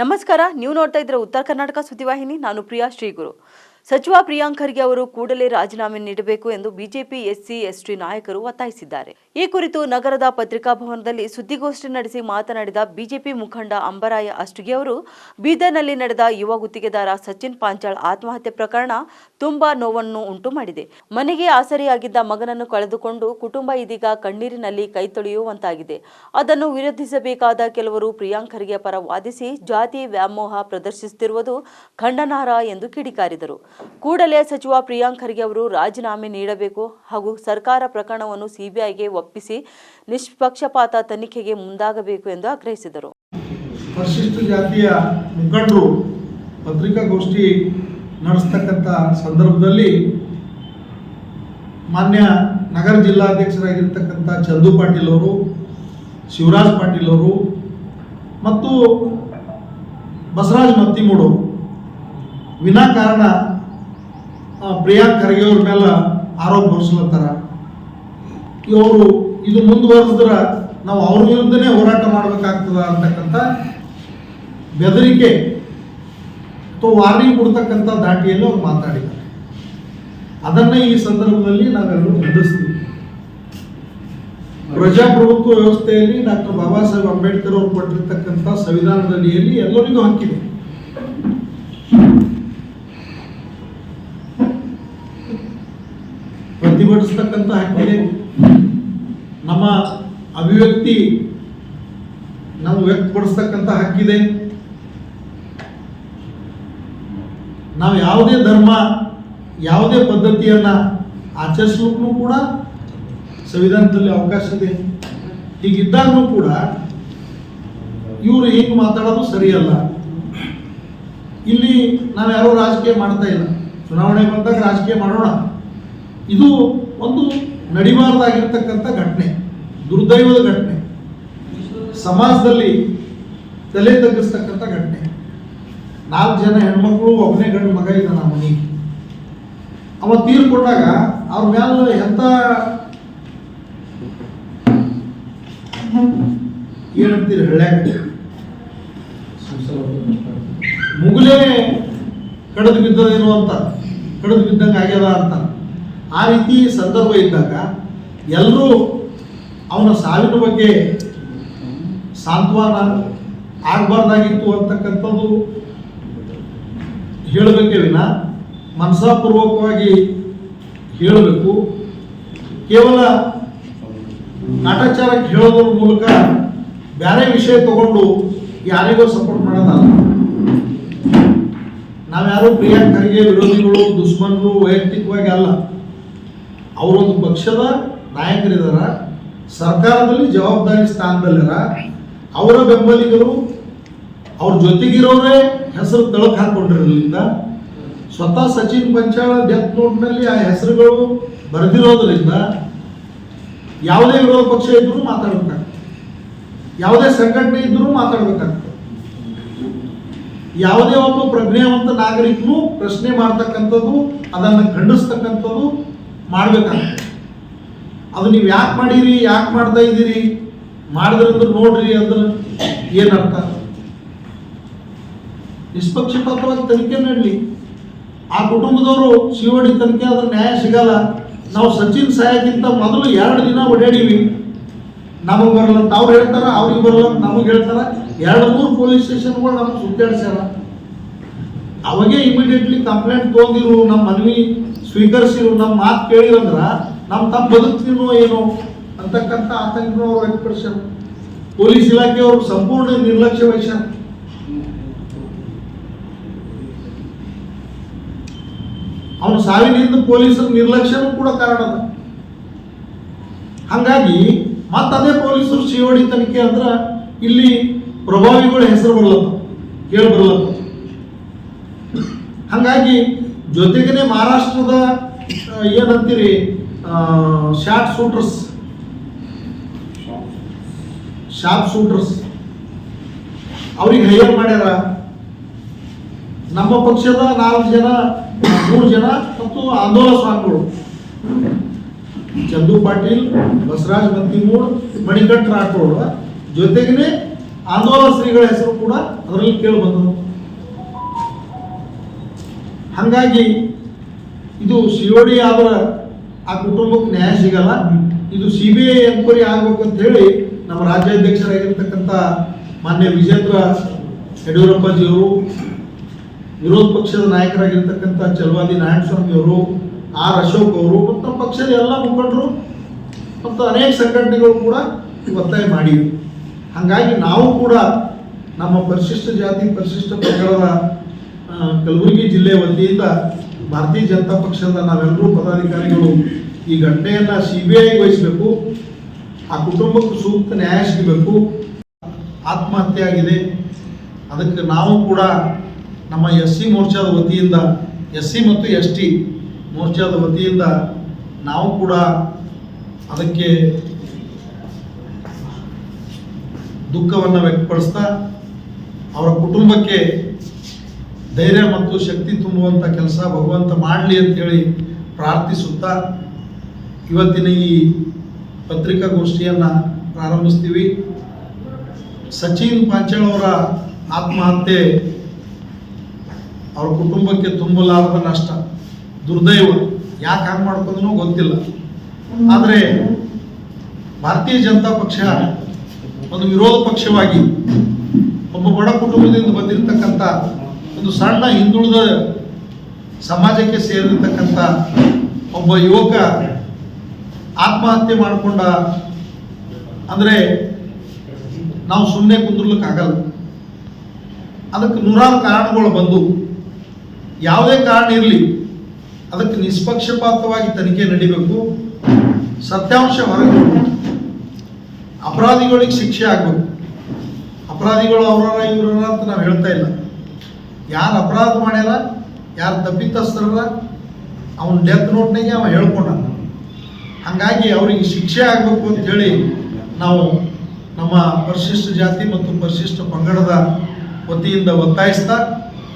ನಮಸ್ಕಾರ ನೀವು ನೋಡ್ತಾ ಇದ್ರೆ ಉತ್ತರ ಕರ್ನಾಟಕ ಸುದ್ದಿವಾಹಿನಿ. ನಾನು ಪ್ರಿಯಾ ಶ್ರೀಗುರು. ಸಚಿವ ಪ್ರಿಯಾಂಕ್ ಖರ್ಗೆ ಅವರು ಕೂಡಲೇ ರಾಜೀನಾಮೆ ನೀಡಬೇಕು ಎಂದು ಬಿಜೆಪಿ ಎಸ್ಸಿ ಎಸ್ಟಿ ನಾಯಕರು ಒತ್ತಾಯಿಸಿದ್ದಾರೆ. ಈ ಕುರಿತು ನಗರದ ಪತ್ರಿಕಾ ಭವನದಲ್ಲಿ ಸುದ್ದಿಗೋಷ್ಠಿ ನಡೆಸಿ ಮಾತನಾಡಿದ ಬಿಜೆಪಿ ಮುಖಂಡ ಅಂಬರಾಯ ಅಷ್ಟುಗೆ ಅವರು, ಬೀದರ್ನಲ್ಲಿ ನಡೆದ ಯುವ ಗುತ್ತಿಗೆದಾರ ಸಚಿನ್ ಪಾಂಚಾಳ್ ಆತ್ಮಹತ್ಯೆ ಪ್ರಕರಣ ತುಂಬಾ ನೋವನ್ನು ಉಂಟು ಮಾಡಿದೆ ಮನೆಗೆ ಆಸರೆಯಾಗಿದ್ದ ಮಗನನ್ನು ಕಳೆದುಕೊಂಡು ಕುಟುಂಬ ಇದೀಗ ಕಣ್ಣೀರಿನಲ್ಲಿ ಕೈ ತೊಳೆಯುವಂತಾಗಿದೆ. ಅದನ್ನು ವಿರೋಧಿಸಬೇಕಾದ ಕೆಲವರು ಪ್ರಿಯಾಂಕ್ ಖರ್ಗೆ ಪರ ವಾದಿಸಿ ಜಾತಿ ವ್ಯಾಮೋಹ ಪ್ರದರ್ಶಿಸುತ್ತಿರುವುದು ಖಂಡನಾರ್ಹ ಎಂದು ಕಿಡಿಕಾರಿದರು. ಕೂಡಲೇ ಸಚಿವ ಪ್ರಿಯಾಂಕ್ ಖರ್ಗೆ ಅವರು ರಾಜೀನಾಮೆ ನೀಡಬೇಕು ಹಾಗೂ ಸರ್ಕಾರ ಪ್ರಕರಣವನ್ನು ಸಿಬಿಐಗೆ ಒಪ್ಪಿಸಿ ನಿಷ್ಪಕ್ಷಪಾತ ತನಿಖೆಗೆ ಮುಂದಾಗಬೇಕು ಎಂದು ಆಗ್ರಹಿಸಿದರು. ಜಾತಿಯ ಮುಖಂಡರು ಪತ್ರಿಕಾಗೋಷ್ಠಿ ನಡೆಸ್ತಕ್ಕಂಥ ಸಂದರ್ಭದಲ್ಲಿ ಮಾನ್ಯ ನಗರ ಜಿಲ್ಲಾಧ್ಯಕ್ಷರಾಗಿರ್ತಕ್ಕಂಥ ಚಂದು ಪಾಟೀಲ್ ಅವರು, ಶಿವರಾಜ್ ಪಾಟೀಲ್ ಅವರು ಮತ್ತು ಬಸವರಾಜ್ ಮತ್ತಿಮೂಡು ವಿನಾಕಾರಣ ಆ, ಪ್ರಿಯಾಂಕ್ ಖರ್ಗೆ ಅವ್ರ ಮೇಲೆ ಆರೋಪ ಹೊರಿಸ್ಲತ್ತಾರ. ಇವರು ಇದು ಮುಂದುವರೆಸಿದ್ರೆ ನಾವು ಅವ್ರ ವಿರುದ್ಧನೇ ಹೋರಾಟ ಮಾಡಬೇಕಾಗ್ತದ ಅಂತಕ್ಕಂಥ ಬೆದರಿಕೆ ಅಥವಾ ವಾರ್ನಿಂಗ್ ಕೊಡ್ತಕ್ಕಂಥ ದಾಟಿಯಲ್ಲಿ ಅವ್ರು ಮಾತಾಡಿದ್ದಾರೆ. ಅದನ್ನ ಈ ಸಂದರ್ಭದಲ್ಲಿ ನಾವೆಲ್ಲರೂ ಖಂಡಿಸ್ತೀವಿ. ಪ್ರಜಾಪ್ರಭುತ್ವ ವ್ಯವಸ್ಥೆಯಲ್ಲಿ ಡಾಕ್ಟರ್ ಬಾಬಾ ಸಾಹೇಬ್ ಅಂಬೇಡ್ಕರ್ ಅವರು ಕೊಟ್ಟಿರ್ತಕ್ಕಂಥ ಸಂವಿಧಾನದ ಎಲ್ಲರಿಗೂ ಹಕ್ಕಿದೆ. ಪ್ರತಿಭಟಿಸ್ತಕ್ಕಂಥ ಹಕ್ಕಿದೆ ನಮ್ಮ ಅಭಿವ್ಯಕ್ತಿ ನಾವು ವ್ಯಕ್ತಪಡಿಸ್ತಕ್ಕಂಥ ಹಕ್ಕಿದೆ. ನಾವು ಯಾವುದೇ ಧರ್ಮ, ಯಾವುದೇ ಪದ್ಧತಿಯನ್ನ ಆಚರಿಸ್ಲಿಕ್ಕೂ ಕೂಡ ಸಂವಿಧಾನದಲ್ಲಿ ಅವಕಾಶ ಇದೆ. ಹೀಗಿದ್ದಾಗಲೂ ಕೂಡ ಇವರು ಹಿಂಗೆ ಮಾತಾಡೋದು ಸರಿಯಲ್ಲ. ಇಲ್ಲಿ ನಾವು ಯಾರೋ ರಾಜಕೀಯ ಮಾಡ್ತಾ ಇಲ್ಲ. ಚುನಾವಣೆ ಬಂದಾಗ ರಾಜಕೀಯ ಮಾಡೋಣ. ಇದು ಒಂದು ನಡಿಬಾರ್ದಾಗಿರ್ತಕ್ಕಂಥ ಘಟನೆ, ದುರ್ದೈವದ ಘಟನೆ. ಸಮಾಜದಲ್ಲಿ ತಲೆ ತಗ್ಗಿಸ್ತಕ್ಕಂಥ ಘಟನೆ. ನಾಲ್ಕು ಜನ ಹೆಣ್ಮಕ್ಳು, ಒಬ್ಬನೇ ಗಂಡು ಮಗ ಇದ್ದಾನ ಮನೆಗೆ. ಅವ ತೀರ್ಕೊಂಡಾಗ ಅವ್ರ ಮ್ಯಾಲ ಎಂತ ಏನಂತೀರಿ ಹಳ್ಳ್ಯಾಗ? ಮುಗುಲೇ ಕಡಿದು ಬಿದ್ದದೇನು ಅಂತ ಕಡದು ಬಿದ್ದಂಗೆ ಆಗ್ಯದ ಅಂತ. ಆ ರೀತಿ ಸಂದರ್ಭ ಇದ್ದಾಗ ಎಲ್ಲರೂ ಅವನ ಸಾವಿನ ಬಗ್ಗೆ ಸಾಂತ್ವನ ಆಗಬಾರ್ದಾಗಿತ್ತು ಅಂತಕ್ಕಂಥದ್ದು ಹೇಳಬೇಕೇ ವಿನ ಮನಸಾಪೂರ್ವಕವಾಗಿ ಹೇಳಬೇಕು. ಕೇವಲ ನಾಟಾಚಾರಕ್ಕೆ ಹೇಳೋದ್ರ ಮೂಲಕ ಬೇರೆ ವಿಷಯ ತಗೊಂಡು ಯಾರಿಗೋ ಸಪೋರ್ಟ್ ಮಾಡೋದಲ್ಲ. ನಾವ್ಯಾರು ಪ್ರಿಯಾಂಕರಿಗೆ ವಿರೋಧಿಗಳು, ದುಶ್ಮನರು, ವೈಯಕ್ತಿಕವಾಗಿ ಅಲ್ಲ. ಅವರೊಂದು ಪಕ್ಷದ ನಾಯಕರಿದಾರ, ಸರ್ಕಾರದಲ್ಲಿ ಜವಾಬ್ದಾರಿ ಸ್ಥಾನದಲ್ಲಿರ ಅವರ ಬೆಂಬಲಿಗರು ಅವ್ರ ಜೊತೆಗಿರೋರೇ ಹೆಸರು ತಳಕ್ ಹಾಕೊಂಡಿರೋದ್ರಿಂದ ಸ್ವತಃ ಸಚಿನ್ ಪಂಚಾಳ ಡೆತ್ ನೋಟ್ನಲ್ಲಿ ಆ ಹೆಸರುಗಳು ಬರೆದಿರೋದ್ರಿಂದ ಯಾವುದೇ ವಿರೋಧ ಪಕ್ಷ ಇದ್ದರೂ ಮಾತಾಡ್ಬೇಕಾಗ್ತದೆ. ಯಾವುದೇ ಸಂಘಟನೆ ಇದ್ದರೂ ಮಾತಾಡ್ಬೇಕಾಗ್ತದೆ. ಯಾವುದೇ ಒಬ್ಬ ಪ್ರಜ್ಞಾವಂತ ನಾಗರಿಕನು ಪ್ರಶ್ನೆ ಮಾಡ್ತಕ್ಕಂಥದ್ದು, ಅದನ್ನು ಖಂಡಿಸ್ತಕ್ಕಂಥದ್ದು ಮಾಡ್ಬೇಕಾಗ್ತದೆ ಅದು ನೀವು ಯಾಕೆ ಮಾಡಿರಿ, ಯಾಕೆ ಮಾಡ್ತಾ ಇದ್ದೀರಿ? ಮಾಡಿದ್ರಂದ್ರೆ ನೋಡ್ರಿ ಅಂದ್ರೆ ಏನರ್ಥ ನಿಷ್ಪಕ್ಷಪಾತವಾಗಿ ತನಿಖೆ ನಡಲಿ. ಆ ಕುಟುಂಬದವರು ಶಿವಡಿ ತನಿಖೆ ಆದ್ರೆ ನ್ಯಾಯ ಸಿಗಲ್ಲ. ನಾವು ಸಚಿನ್ ಸಹಾಯಕ್ಕಿಂತ ಮೊದಲು ಎರಡು ದಿನ ಓಡಾಡೀವಿ. ನಮಗೆ ಬರಲ್ಲ ಅಂತ ಅವ್ರು ಹೇಳ್ತಾರ, ಅವ್ರಿಗೆ ಬರಲ್ಲ ಅಂತ ನಮಗೆ ಹೇಳ್ತಾರ. ಎರಡು ಮೂರು ಪೊಲೀಸ್ ಸ್ಟೇಷನ್ಗಳು ನಮಗೆ ಸುತ್ತಾಡ್ಸ್ಯಾರ. ಅವಾಗೆ ಇಮಿಡಿಯೇಟ್ಲಿ ಕಂಪ್ಲೇಂಟ್ ತೊಗೊಂಡಿರು ನಮ್ಮ ಮನವಿ. ಸ್ವೀಕರಿಸಿರು ನಮ್ಮ ಮಾತು ಕೇಳಿರಂದ್ರ ನಮ್ಮ ತಮ್ಮ ಬದುಕ್ತೀನೋ ಏನೋ ಅಂತಕ್ಕಂಥ ಆತಂಕನೂ ಅವ್ರು ವ್ಯಕ್ತಪಡಿಸ್ಯಾರ. ಪೊಲೀಸ್ ಇಲಾಖೆಯವರು ಸಂಪೂರ್ಣ ನಿರ್ಲಕ್ಷ್ಯ ವಹಿಸ್ಯಾರ. ಅವನ ಸಾವಿನಿಂದ ಪೊಲೀಸರ ನಿರ್ಲಕ್ಷ್ಯನೂ ಕೂಡ ಕಾರಣ ಅದ. ಹಂಗಾಗಿ ಮತ್ತದೇ ಪೊಲೀಸರು ಶಿವಡಿ ತನಿಖೆ ಅಂದ್ರ ಇಲ್ಲಿ ಪ್ರಭಾವಿಗಳ ಹೆಸರು ಬರಲತ್ತ, ಕೇಳಿ ಬರಲತ್ತ. ಹಂಗಾಗಿ ಜೊತೆಗೇನೆ ಮಹಾರಾಷ್ಟ್ರದ ಏನಂತೀರಿ ಶಾರ್ಟ್ ಶೂಟರ್ಸ್ ಶಾರ್ಪ್ ಶೂಟರ್ಸ್ ಅವ್ರಿಗೆ ಹೈಯರ್ ಮಾಡ್ಯಾರ. ನಮ್ಮ ಪಕ್ಷದ ನಾಲ್ಕು ಜನ, ಮೂರು ಜನ ಮತ್ತು ಆಂದೋಲನ ಸ್ವಾಮಿಗಳು. ಚಂದು ಪಾಟೀಲ್, ಬಸವರಾಜ್ ಬಂತಿಮೂಡ್ ಮಣಿಕಂಠ ರಾಠೋಡ್. ಜೊತೆಗೇನೆ ಆಂದೋಲನ ಶ್ರೀಗಳ ಹೆಸರು ಕೂಡ ಅದರಲ್ಲಿ ಕೇಳಿ ಹಾಗಾಗಿ ಇದು ಸಿಒಡಿ ಆದ್ರೆ ಆ ಕುಟುಂಬಕ್ಕೆ ನ್ಯಾಯ ಸಿಗಲ್ಲ. ಇದು ಸಿ ಬಿ ಐ ಎನ್ಕ್ವೈರಿ ಆಗ್ಬೇಕು ಅಂತ ಹೇಳಿ ನಮ್ಮ ರಾಜ್ಯಾಧ್ಯಕ್ಷರಾಗಿರ್ತಕ್ಕಂಥ ಮಾನ್ಯ ವಿಜೇಂದ್ರ ಯಡಿಯೂರಪ್ಪಜಿಯವರು ವಿರೋಧ ಪಕ್ಷದ ನಾಯಕರಾಗಿರ್ತಕ್ಕಂಥ ಚಲವಾದಿ ನಾರಾಯಣಸ್ವಾಮಿ ಅವರು, ಆರ್ ಅಶೋಕ್ ಅವರು ಮತ್ತು ಪಕ್ಷದ ಎಲ್ಲ ಮುಖಂಡರು ಮತ್ತು ಅನೇಕ ಸಂಘಟನೆಗಳು ಕೂಡ ಒತ್ತಾಯ ಮಾಡಿವೆ. ಹಾಗಾಗಿ ನಾವು ಕೂಡ ನಮ್ಮ ಪರಿಶಿಷ್ಟ ಜಾತಿ, ಪರಿಶಿಷ್ಟ ಪಂಗಡದ ಕಲಬುರಗಿ ಜಿಲ್ಲೆ ವತಿಯಿಂದ ಭಾರತೀಯ ಜನತಾ ಪಕ್ಷದ ನಾವೆಲ್ಲರೂ ಪದಾಧಿಕಾರಿಗಳು ಈ ಘಟನೆಯನ್ನು ಸಿ ಬಿ ಐ ವಹಿಸಬೇಕು. ಆ ಕುಟುಂಬಕ್ಕೆ ಸೂಕ್ತ ನ್ಯಾಯ ಸಿಗಬೇಕು. ಆತ್ಮಹತ್ಯೆ ಆಗಿದೆ ಅದಕ್ಕೆ ನಾವು ಕೂಡ ನಮ್ಮ ಎಸ್ ಸಿ ಮೋರ್ಚಾದ ವತಿಯಿಂದ, ಎಸ್ ಸಿ ಮತ್ತು ಎಸ್ ಟಿ ಮೋರ್ಚಾದ ವತಿಯಿಂದ ನಾವು ಕೂಡ ಅದಕ್ಕೆ ದುಃಖವನ್ನು ವ್ಯಕ್ತಪಡಿಸ್ತಾ, ಅವರ ಕುಟುಂಬಕ್ಕೆ ಧೈರ್ಯ ಮತ್ತು ಶಕ್ತಿ ತುಂಬುವಂಥ ಕೆಲಸ ಭಗವಂತ ಮಾಡಲಿ ಅಂತೇಳಿ ಪ್ರಾರ್ಥಿಸುತ್ತಾ ಇವತ್ತಿನ ಈ ಪತ್ರಿಕಾಗೋಷ್ಠಿಯನ್ನು ಪ್ರಾರಂಭಿಸ್ತೀವಿ. ಸಚಿನ್ ಪಾಂಚಾಳ್ ಅವರ ಆತ್ಮಹತ್ಯೆ ಅವ್ರ ಕುಟುಂಬಕ್ಕೆ ತುಂಬಲಾರದ ನಷ್ಟ, ದುರ್ದೈವ. ಯಾಕೆ ಹಂಗೆ ಮಾಡ್ಕೊಂಡು ಗೊತ್ತಿಲ್ಲ. ಆದರೆ ಭಾರತೀಯ ಜನತಾ ಪಕ್ಷ ಒಂದು ವಿರೋಧ ಪಕ್ಷವಾಗಿ ಒಬ್ಬ ಬಡ ಕುಟುಂಬದಿಂದ ಬಂದಿರತಕ್ಕಂಥ ಒಂದು ಸಣ್ಣ ಹಿಂದುಳಿದ ಸಮಾಜಕ್ಕೆ ಸೇರಿರ್ತಕ್ಕಂಥ ಒಬ್ಬ ಯುವಕ ಆತ್ಮಹತ್ಯೆ ಮಾಡಿಕೊಂಡ, ಅಂದರೆ ನಾವು ಸುಮ್ಮನೆ ಕುಂದ್ರಲಿಕ್ಕಾಗಲ್ಲ. ಅದಕ್ಕೆ ನೂರಾರು ಕಾರಣಗಳು ಬಂದು, ಯಾವುದೇ ಕಾರಣ ಇರಲಿ, ಅದಕ್ಕೆ ನಿಷ್ಪಕ್ಷಪಾತವಾಗಿ ತನಿಖೆ ನಡಿಬೇಕು, ಸತ್ಯಾಂಶ ಹೊರಗೆ. ಅಪರಾಧಿಗಳಿಗೆ ಶಿಕ್ಷೆ ಆಗಬೇಕು. ಅಪರಾಧಿಗಳು ಅವರ ಇವರ ಅಂತ ನಾವು ಹೇಳ್ತಾ ಇಲ್ಲ. ಯಾರು ಅಪರಾಧ ಮಾಡ್ಯಾರ, ಯಾರು ತಪ್ಪಿತಸ್ಥರಲ್ಲ, ಅವನ ಡೆತ್ ನೋಟ್ನಾಗೆ ಅವ ಹೇಳ್ಕೊಂಡ ಹಾಗಾಗಿ ಅವರಿಗೆ ಶಿಕ್ಷೆ ಆಗಬೇಕು ಅಂತ ಹೇಳಿ ನಾವು ನಮ್ಮ ಪರಿಶಿಷ್ಟ ಜಾತಿ ಮತ್ತು ಪರಿಶಿಷ್ಟ ಪಂಗಡದ ವತಿಯಿಂದ ಒತ್ತಾಯಿಸ್ತಾ